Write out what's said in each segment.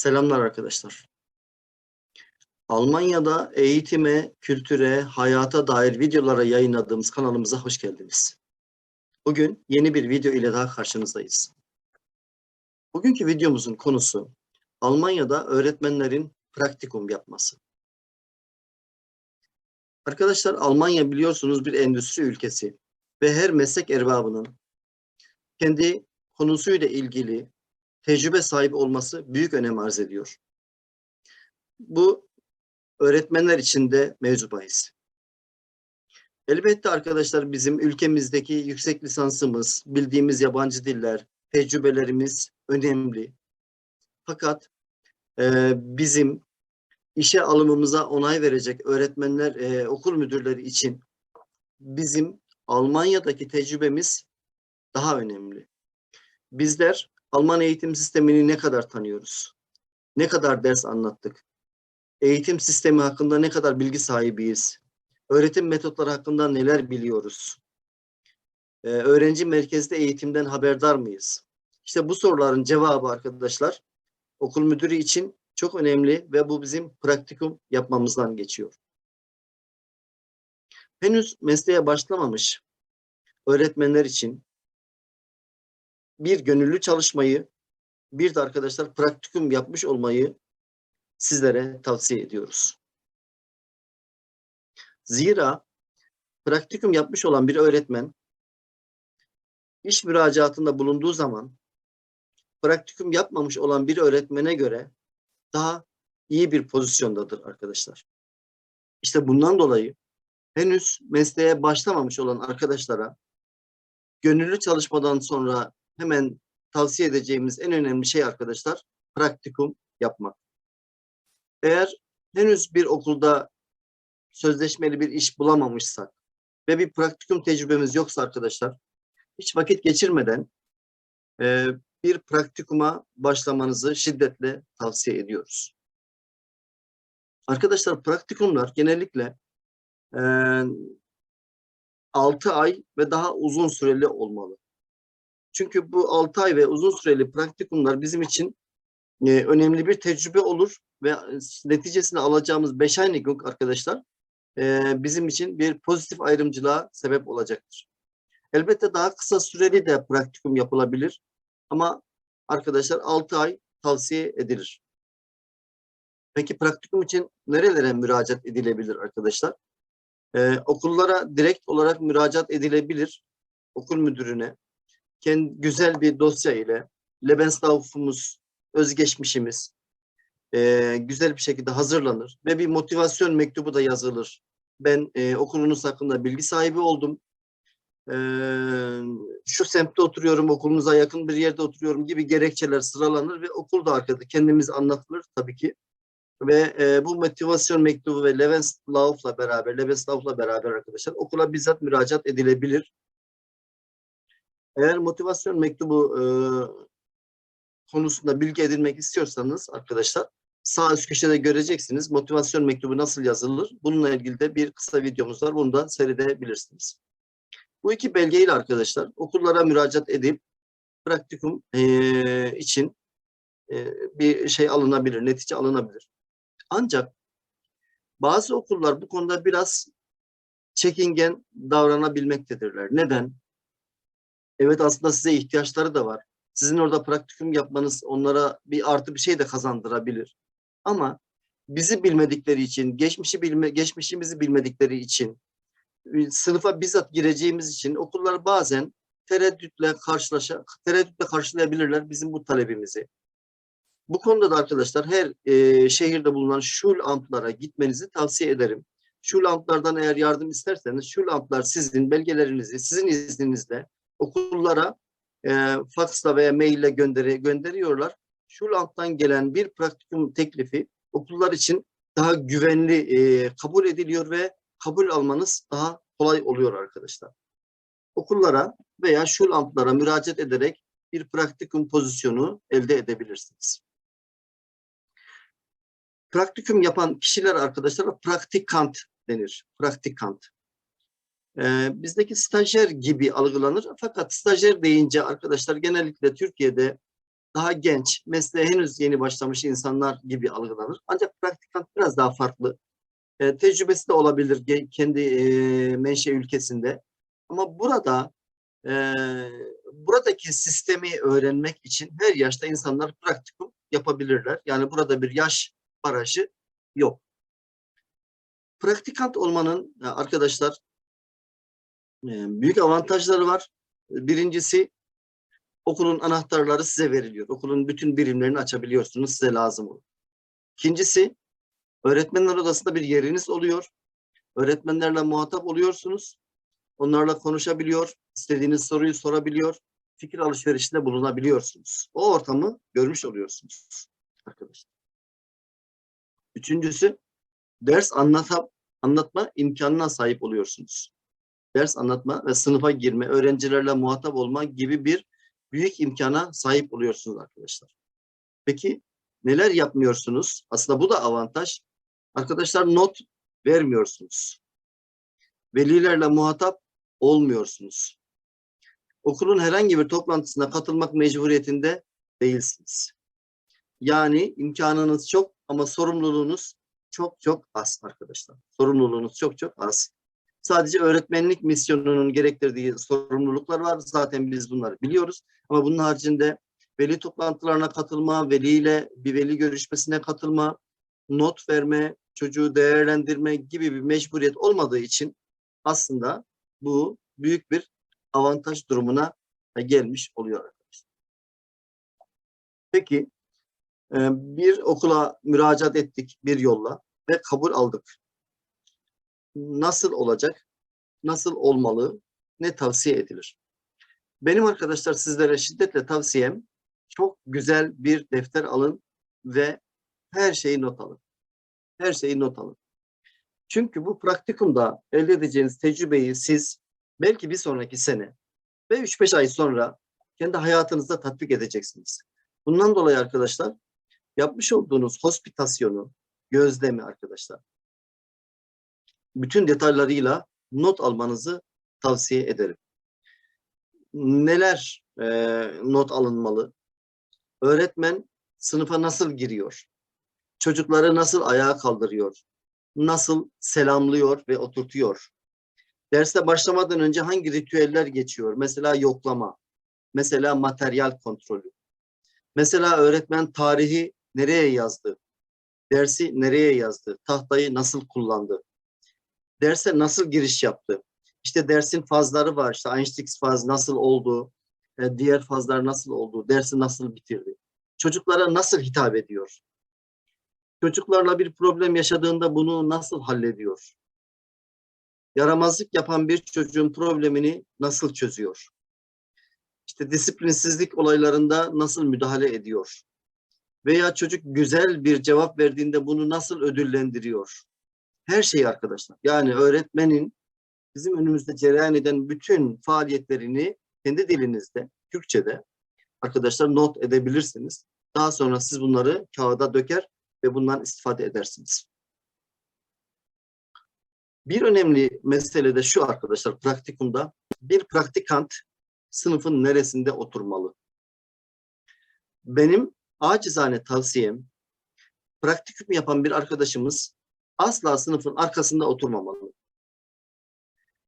Selamlar arkadaşlar. Almanya'da eğitime, kültüre, hayata dair videolara yayınladığımız kanalımıza hoş geldiniz. Bugün yeni bir video ile daha karşınızdayız. Bugünkü videomuzun konusu Almanya'da öğretmenlerin praktikum yapması. Arkadaşlar Almanya biliyorsunuz bir endüstri ülkesi ve her meslek erbabının kendi konusuyla ilgili tecrübe sahibi olması büyük önem arz ediyor. Bu öğretmenler için de mevzu. Elbette arkadaşlar bizim ülkemizdeki yüksek lisansımız, bildiğimiz yabancı diller, tecrübelerimiz önemli. Fakat e, bizim işe alımımıza onay verecek öğretmenler, e, okul müdürleri için bizim Almanya'daki tecrübemiz daha önemli. Bizler Alman eğitim sistemini ne kadar tanıyoruz? Ne kadar ders anlattık? Eğitim sistemi hakkında ne kadar bilgi sahibiyiz? Öğretim metotları hakkında neler biliyoruz? Ee, öğrenci merkezli eğitimden haberdar mıyız? İşte bu soruların cevabı arkadaşlar okul müdürü için çok önemli ve bu bizim praktikum yapmamızdan geçiyor. Henüz mesleğe başlamamış öğretmenler için bir gönüllü çalışmayı, bir de arkadaşlar praktikum yapmış olmayı sizlere tavsiye ediyoruz. Zira praktikum yapmış olan bir öğretmen iş müracaatında bulunduğu zaman praktikum yapmamış olan bir öğretmene göre daha iyi bir pozisyondadır arkadaşlar. İşte bundan dolayı henüz mesleğe başlamamış olan arkadaşlara gönüllü çalışmadan sonra hemen tavsiye edeceğimiz en önemli şey arkadaşlar praktikum yapmak. Eğer henüz bir okulda sözleşmeli bir iş bulamamışsak ve bir praktikum tecrübemiz yoksa arkadaşlar hiç vakit geçirmeden e, bir praktikuma başlamanızı şiddetle tavsiye ediyoruz. Arkadaşlar praktikumlar genellikle e, 6 ay ve daha uzun süreli olmalı. Çünkü bu 6 ay ve uzun süreli praktikumlar bizim için e, önemli bir tecrübe olur ve neticesinde alacağımız 5 aylık arkadaşlar e, bizim için bir pozitif ayrımcılığa sebep olacaktır. Elbette daha kısa süreli de praktikum yapılabilir ama arkadaşlar 6 ay tavsiye edilir. Peki praktikum için nerelere müracaat edilebilir arkadaşlar? Ee, okullara direkt olarak müracaat edilebilir. Okul müdürüne, kendi güzel bir dosya ile Lebenslauf'umuz, özgeçmişimiz e, güzel bir şekilde hazırlanır ve bir motivasyon mektubu da yazılır. Ben e, okulunuz hakkında bilgi sahibi oldum. E, şu semtte oturuyorum, okulunuza yakın bir yerde oturuyorum gibi gerekçeler sıralanır ve okulda arkada kendimiz anlatılır tabii ki. Ve e, bu motivasyon mektubu ve Lebenslauf'la beraber, Lebenslauf'la beraber arkadaşlar okula bizzat müracaat edilebilir. Eğer motivasyon mektubu e, konusunda bilgi edinmek istiyorsanız arkadaşlar sağ üst köşede göreceksiniz motivasyon mektubu nasıl yazılır. Bununla ilgili de bir kısa videomuz var. Bunu da seyredebilirsiniz. Bu iki belgeyle arkadaşlar okullara müracaat edip praktikum e, için e, bir şey alınabilir, netice alınabilir. Ancak bazı okullar bu konuda biraz çekingen davranabilmektedirler. Neden? Evet aslında size ihtiyaçları da var. Sizin orada praktikum yapmanız onlara bir artı bir şey de kazandırabilir. Ama bizi bilmedikleri için, geçmişi bilme, geçmişimizi bilmedikleri için, sınıfa bizzat gireceğimiz için okullar bazen tereddütle karşılaşa, tereddütle karşılayabilirler bizim bu talebimizi. Bu konuda da arkadaşlar her e, şehirde bulunan Schulamptlara gitmenizi tavsiye ederim. Schulamptlardan eğer yardım isterseniz Schulamptlar sizin belgelerinizi sizin izninizle okullara e, faksla veya maille gönderi, gönderiyorlar. Schulampt'tan gelen bir praktikum teklifi okullar için daha güvenli e, kabul ediliyor ve kabul almanız daha kolay oluyor arkadaşlar. Okullara veya Schulamptlara müracaat ederek bir praktikum pozisyonu elde edebilirsiniz. Praktikum yapan kişiler arkadaşlara praktikant denir. Praktikant. Bizdeki stajyer gibi algılanır. Fakat stajyer deyince arkadaşlar genellikle Türkiye'de daha genç, mesleğe henüz yeni başlamış insanlar gibi algılanır. Ancak praktikant biraz daha farklı. E, tecrübesi de olabilir kendi e, menşe ülkesinde. Ama burada e, buradaki sistemi öğrenmek için her yaşta insanlar praktikum yapabilirler. Yani burada bir yaş barajı yok. Praktikant olmanın arkadaşlar büyük avantajları var. Birincisi okulun anahtarları size veriliyor. Okulun bütün birimlerini açabiliyorsunuz. Size lazım olur. İkincisi öğretmenler odasında bir yeriniz oluyor. Öğretmenlerle muhatap oluyorsunuz. Onlarla konuşabiliyor, istediğiniz soruyu sorabiliyor, fikir alışverişinde bulunabiliyorsunuz. O ortamı görmüş oluyorsunuz arkadaşlar. Üçüncüsü ders anlatma imkanına sahip oluyorsunuz. Ders anlatma ve sınıfa girme, öğrencilerle muhatap olma gibi bir büyük imkana sahip oluyorsunuz arkadaşlar. Peki neler yapmıyorsunuz? Aslında bu da avantaj. Arkadaşlar not vermiyorsunuz. Velilerle muhatap olmuyorsunuz. Okulun herhangi bir toplantısına katılmak mecburiyetinde değilsiniz. Yani imkanınız çok ama sorumluluğunuz çok çok az arkadaşlar. Sorumluluğunuz çok çok az. Sadece öğretmenlik misyonunun gerektirdiği sorumluluklar var. Zaten biz bunları biliyoruz. Ama bunun haricinde veli toplantılarına katılma, veliyle bir veli görüşmesine katılma, not verme, çocuğu değerlendirme gibi bir mecburiyet olmadığı için aslında bu büyük bir avantaj durumuna gelmiş oluyor. Peki e, bir okula müracaat ettik bir yolla ve kabul aldık. Nasıl olacak? Nasıl olmalı? Ne tavsiye edilir? Benim arkadaşlar sizlere şiddetle tavsiyem çok güzel bir defter alın ve her şeyi not alın. Her şeyi not alın. Çünkü bu praktikumda elde edeceğiniz tecrübeyi siz belki bir sonraki sene ve 3-5 ay sonra kendi hayatınızda tatbik edeceksiniz. Bundan dolayı arkadaşlar yapmış olduğunuz hospitasyonu, gözlemi arkadaşlar bütün detaylarıyla not almanızı tavsiye ederim. Neler e, not alınmalı? Öğretmen sınıfa nasıl giriyor? Çocukları nasıl ayağa kaldırıyor? Nasıl selamlıyor ve oturtuyor? Derste başlamadan önce hangi ritüeller geçiyor? Mesela yoklama, mesela materyal kontrolü. Mesela öğretmen tarihi nereye yazdı? Dersi nereye yazdı? Tahtayı nasıl kullandı? Derse nasıl giriş yaptı? İşte dersin fazları var. İşte Einstein faz nasıl oldu? E, diğer fazlar nasıl oldu? Dersi nasıl bitirdi? Çocuklara nasıl hitap ediyor? Çocuklarla bir problem yaşadığında bunu nasıl hallediyor? Yaramazlık yapan bir çocuğun problemini nasıl çözüyor? İşte disiplinsizlik olaylarında nasıl müdahale ediyor? Veya çocuk güzel bir cevap verdiğinde bunu nasıl ödüllendiriyor? Her şey arkadaşlar. Yani öğretmenin bizim önümüzde cereyan eden bütün faaliyetlerini kendi dilinizde, Türkçe'de arkadaşlar not edebilirsiniz. Daha sonra siz bunları kağıda döker ve bundan istifade edersiniz. Bir önemli mesele de şu arkadaşlar praktikumda bir praktikant sınıfın neresinde oturmalı? Benim acizane tavsiyem praktikum yapan bir arkadaşımız asla sınıfın arkasında oturmamalı.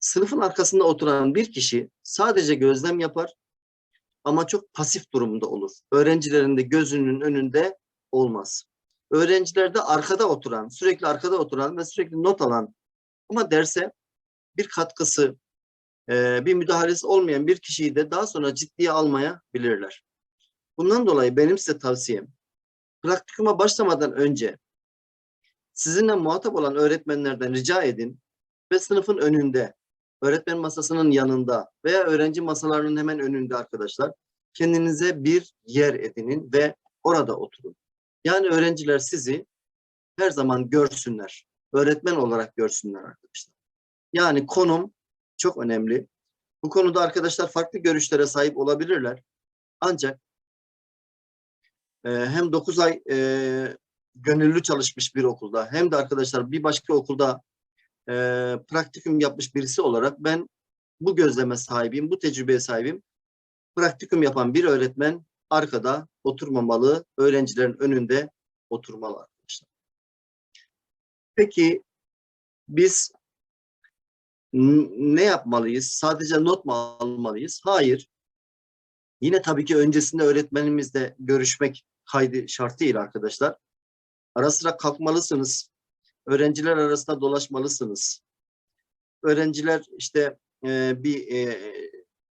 Sınıfın arkasında oturan bir kişi sadece gözlem yapar ama çok pasif durumda olur. Öğrencilerin de gözünün önünde olmaz. Öğrencilerde arkada oturan, sürekli arkada oturan ve sürekli not alan ama derse bir katkısı, bir müdahalesi olmayan bir kişiyi de daha sonra ciddiye almaya bilirler. Bundan dolayı benim size tavsiyem, praktikuma başlamadan önce sizinle muhatap olan öğretmenlerden rica edin ve sınıfın önünde, öğretmen masasının yanında veya öğrenci masalarının hemen önünde arkadaşlar kendinize bir yer edinin ve orada oturun. Yani öğrenciler sizi her zaman görsünler. Öğretmen olarak görsünler arkadaşlar. Yani konum çok önemli. Bu konuda arkadaşlar farklı görüşlere sahip olabilirler. Ancak e, hem 9 ay e, gönüllü çalışmış bir okulda hem de arkadaşlar bir başka okulda e, praktikum yapmış birisi olarak ben bu gözleme sahibiyim, bu tecrübeye sahibim. Praktikum yapan bir öğretmen arkada oturmamalı, öğrencilerin önünde oturmalı arkadaşlar. Peki biz ne yapmalıyız? Sadece not mu almalıyız? Hayır. Yine tabii ki öncesinde öğretmenimizle görüşmek kaydı şartıyla arkadaşlar. Ara sıra kalkmalısınız. Öğrenciler arasında dolaşmalısınız. Öğrenciler işte e, bir e,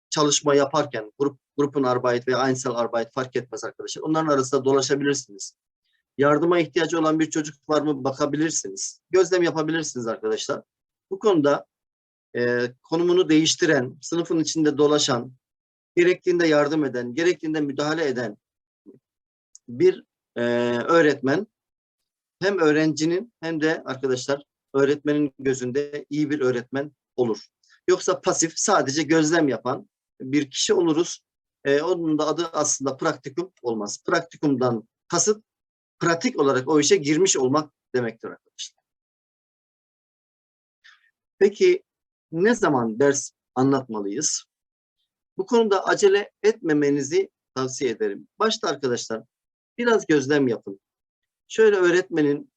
çalışma yaparken grup grubun arbeit veya Einzel arbeit fark etmez arkadaşlar. Onların arasında dolaşabilirsiniz. Yardıma ihtiyacı olan bir çocuk var mı bakabilirsiniz. Gözlem yapabilirsiniz arkadaşlar. Bu konuda e, konumunu değiştiren, sınıfın içinde dolaşan, gerektiğinde yardım eden, gerektiğinde müdahale eden bir e, öğretmen hem öğrencinin hem de arkadaşlar öğretmenin gözünde iyi bir öğretmen olur. Yoksa pasif sadece gözlem yapan bir kişi oluruz. E, onun da adı aslında praktikum olmaz. Praktikumdan kasıt pratik olarak o işe girmiş olmak demektir arkadaşlar. Peki ne zaman ders anlatmalıyız? Bu konuda acele etmemenizi tavsiye ederim. Başta arkadaşlar biraz gözlem yapın. Şöyle öğretmenin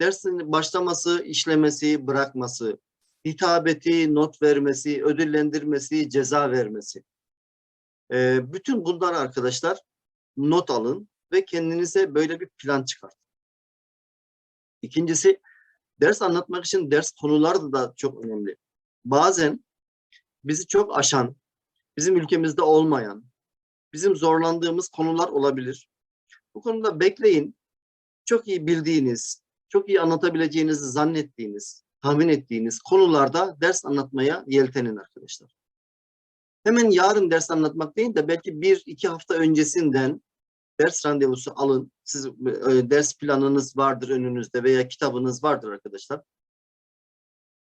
dersin başlaması, işlemesi, bırakması, hitabeti, not vermesi, ödüllendirmesi, ceza vermesi. Ee, bütün bunlar arkadaşlar not alın ve kendinize böyle bir plan çıkartın. İkincisi ders anlatmak için ders konuları da çok önemli. Bazen bizi çok aşan, bizim ülkemizde olmayan, bizim zorlandığımız konular olabilir. Bu konuda bekleyin. Çok iyi bildiğiniz, çok iyi anlatabileceğinizi zannettiğiniz, tahmin ettiğiniz konularda ders anlatmaya yeltenin arkadaşlar. Hemen yarın ders anlatmak değil de belki bir iki hafta öncesinden ders randevusu alın. Siz e, ders planınız vardır önünüzde veya kitabınız vardır arkadaşlar.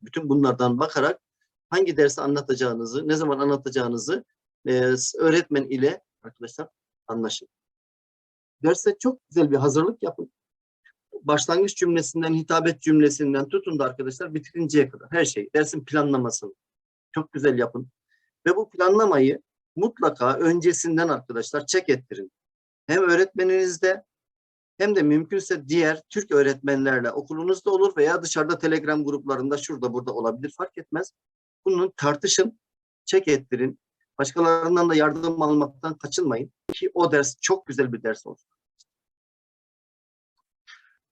Bütün bunlardan bakarak hangi dersi anlatacağınızı, ne zaman anlatacağınızı e, öğretmen ile arkadaşlar anlaşın. Derse çok güzel bir hazırlık yapın. Başlangıç cümlesinden, hitabet cümlesinden tutun da arkadaşlar bitirinceye kadar her şey, dersin planlamasını çok güzel yapın. Ve bu planlamayı mutlaka öncesinden arkadaşlar çek ettirin. Hem öğretmeninizde hem de mümkünse diğer Türk öğretmenlerle okulunuzda olur veya dışarıda Telegram gruplarında şurada burada olabilir fark etmez. Bunun tartışın, çek ettirin. Başkalarından da yardım almaktan kaçınmayın ki o ders çok güzel bir ders olsun.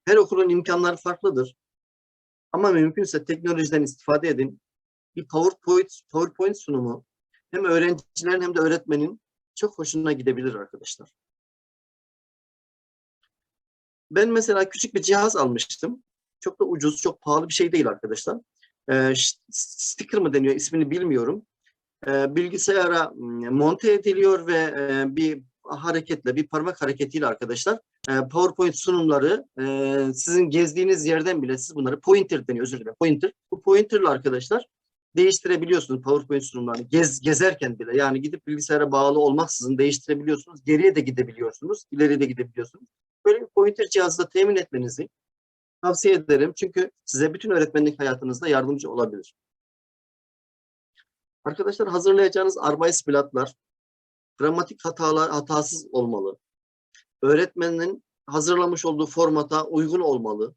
Her okulun imkanları farklıdır. Ama mümkünse teknolojiden istifade edin. Bir PowerPoint, PowerPoint sunumu hem öğrencilerin hem de öğretmenin çok hoşuna gidebilir arkadaşlar. Ben mesela küçük bir cihaz almıştım. Çok da ucuz, çok pahalı bir şey değil arkadaşlar. Ee, sticker mı deniyor ismini bilmiyorum. Ee, bilgisayara monte ediliyor ve e, bir hareketle, bir parmak hareketiyle arkadaşlar e, PowerPoint sunumları e, sizin gezdiğiniz yerden bile siz bunları pointer deniyor özür dilerim pointer. Bu pointerle arkadaşlar değiştirebiliyorsunuz PowerPoint sunumlarını gez, gezerken bile yani gidip bilgisayara bağlı olmaksızın değiştirebiliyorsunuz. Geriye de gidebiliyorsunuz, ileriye de gidebiliyorsunuz. Böyle bir pointer cihazı da temin etmenizi tavsiye ederim. Çünkü size bütün öğretmenlik hayatınızda yardımcı olabilir. Arkadaşlar hazırlayacağınız Arbeitsblattlar gramatik hatalar hatasız olmalı. Öğretmenin hazırlamış olduğu formata uygun olmalı.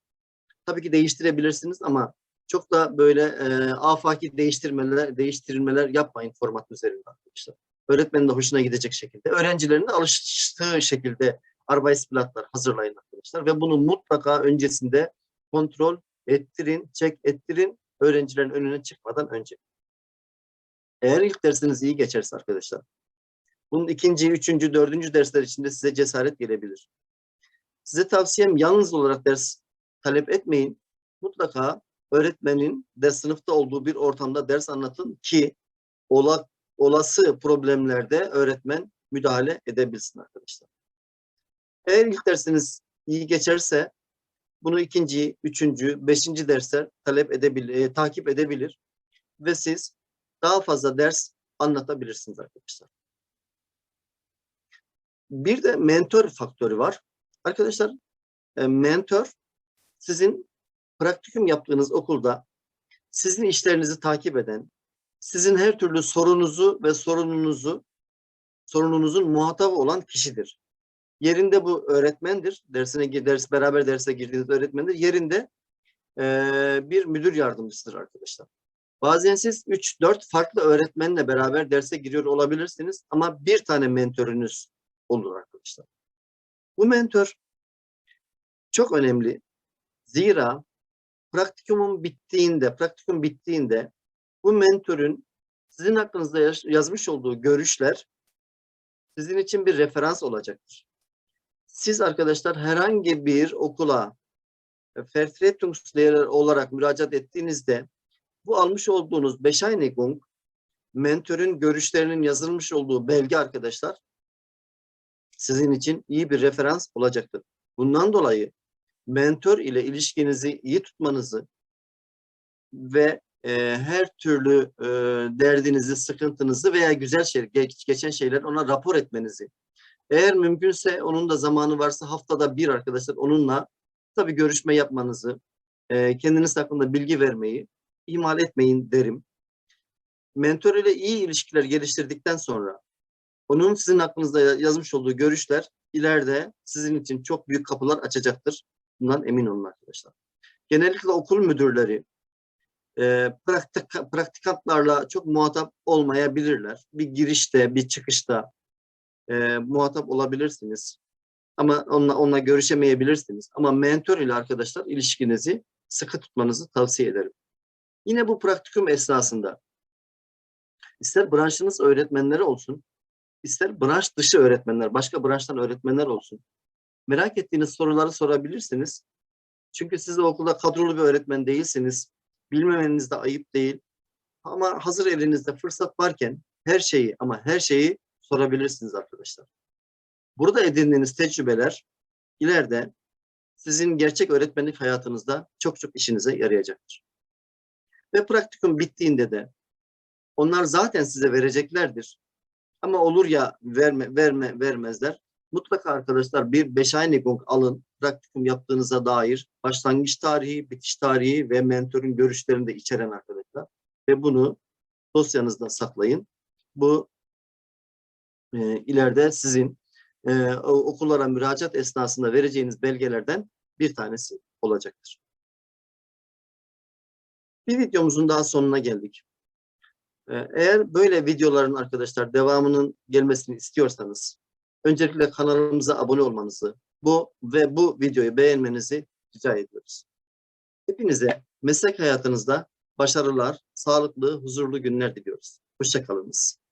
Tabii ki değiştirebilirsiniz ama çok da böyle e, afaki değiştirmeler, değiştirilmeler yapmayın format üzerinde arkadaşlar. Öğretmenin de hoşuna gidecek şekilde, öğrencilerin de alıştığı şekilde Arbeitsblattlar hazırlayın arkadaşlar ve bunu mutlaka öncesinde kontrol ettirin, çek ettirin öğrencilerin önüne çıkmadan önce. Eğer ilk dersiniz iyi geçerse arkadaşlar, bunun ikinci, üçüncü, dördüncü dersler içinde size cesaret gelebilir. Size tavsiyem yalnız olarak ders talep etmeyin. Mutlaka öğretmenin de sınıfta olduğu bir ortamda ders anlatın ki ola, olası problemlerde öğretmen müdahale edebilsin arkadaşlar. Eğer ilk dersiniz iyi geçerse bunu ikinci, üçüncü, beşinci dersler talep edebilir, e, takip edebilir ve siz daha fazla ders anlatabilirsiniz arkadaşlar. Bir de mentor faktörü var. Arkadaşlar e, mentor sizin praktikum yaptığınız okulda sizin işlerinizi takip eden, sizin her türlü sorunuzu ve sorununuzu sorununuzun muhatabı olan kişidir. Yerinde bu öğretmendir. Dersine ders beraber derse girdiğiniz öğretmendir. Yerinde eee, bir müdür yardımcısıdır arkadaşlar. Bazen siz 3-4 farklı öğretmenle beraber derse giriyor olabilirsiniz ama bir tane mentörünüz olur arkadaşlar. Bu mentör çok önemli. Zira praktikumun bittiğinde, praktikum bittiğinde bu mentörün sizin hakkınızda yazmış olduğu görüşler sizin için bir referans olacaktır. Siz arkadaşlar herhangi bir okula e, Vertretungslehrer olarak müracaat ettiğinizde bu almış olduğunuz Bescheinigung mentörün görüşlerinin yazılmış olduğu belge arkadaşlar sizin için iyi bir referans olacaktır. Bundan dolayı mentor ile ilişkinizi iyi tutmanızı ve e, her türlü e, derdinizi, sıkıntınızı veya güzel şey, geç- geçen şeyler ona rapor etmenizi. Eğer mümkünse onun da zamanı varsa haftada bir arkadaşlar onunla tabii görüşme yapmanızı, e, kendiniz hakkında bilgi vermeyi ihmal etmeyin derim. Mentor ile iyi ilişkiler geliştirdikten sonra onun sizin hakkınızda ya- yazmış olduğu görüşler ileride sizin için çok büyük kapılar açacaktır. Bundan emin olun arkadaşlar. Genellikle okul müdürleri e, praktik, praktikantlarla çok muhatap olmayabilirler. Bir girişte, bir çıkışta e, muhatap olabilirsiniz. Ama onunla, onunla görüşemeyebilirsiniz. Ama mentor ile arkadaşlar ilişkinizi sıkı tutmanızı tavsiye ederim. Yine bu praktikum esnasında ister branşınız öğretmenleri olsun, ister branş dışı öğretmenler, başka branştan öğretmenler olsun. Merak ettiğiniz soruları sorabilirsiniz. Çünkü siz de okulda kadrolu bir öğretmen değilsiniz. Bilmemeniz de ayıp değil. Ama hazır elinizde fırsat varken her şeyi ama her şeyi sorabilirsiniz arkadaşlar. Burada edindiğiniz tecrübeler ileride sizin gerçek öğretmenlik hayatınızda çok çok işinize yarayacaktır. Ve praktikum bittiğinde de onlar zaten size vereceklerdir. Ama olur ya verme, verme, vermezler. Mutlaka arkadaşlar bir Bescheinigung alın. Praktikum yaptığınıza dair başlangıç tarihi, bitiş tarihi ve mentorun görüşlerini de içeren arkadaşlar. Ve bunu dosyanızda saklayın. Bu e, ileride sizin e, okullara müracaat esnasında vereceğiniz belgelerden bir tanesi olacaktır. Bir videomuzun daha sonuna geldik. Ee, Eğer böyle videoların arkadaşlar devamının gelmesini istiyorsanız öncelikle kanalımıza abone olmanızı bu ve bu videoyu beğenmenizi rica ediyoruz. Hepinize meslek hayatınızda başarılar, sağlıklı, huzurlu günler diliyoruz. Hoşçakalınız.